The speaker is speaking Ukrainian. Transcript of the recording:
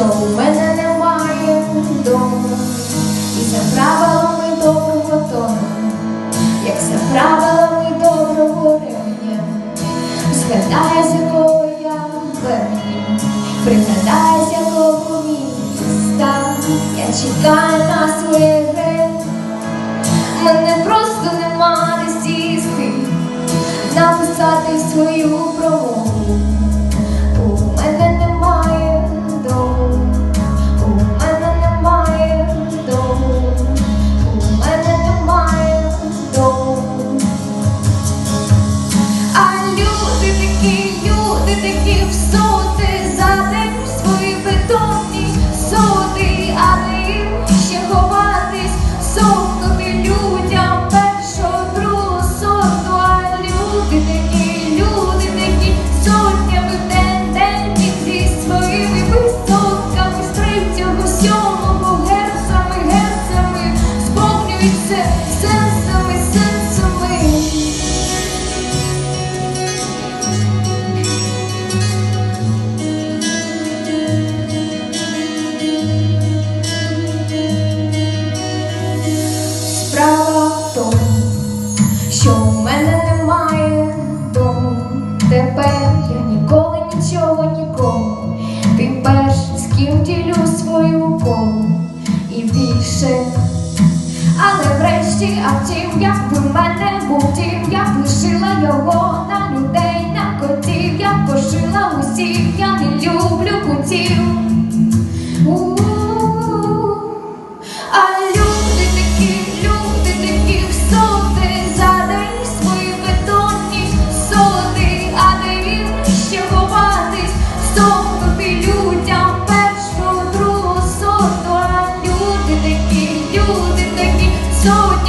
що у мене немає дому, і за правилами доброго тону, як за правилами доброго рівня, згадайся, кого я верню, пригадайся, кого міста, я чекаю на своє гри, мене просто нема де сісти, написати свою. Такі за день в свої бетонні а не ще ховатись, сохнути людям першого, другого сорту. А люди такі, люди такі, сотнями Тепер я ніколи нічого нікому. Ти перший, з ким ділю свою колу і більше. Але врешті, а втім, якби в мене був я б лишила його на людей, на котів, я б пошила усіх, я не люблю кутів. доступі людям першого, другого сорту, люди такі, люди такі.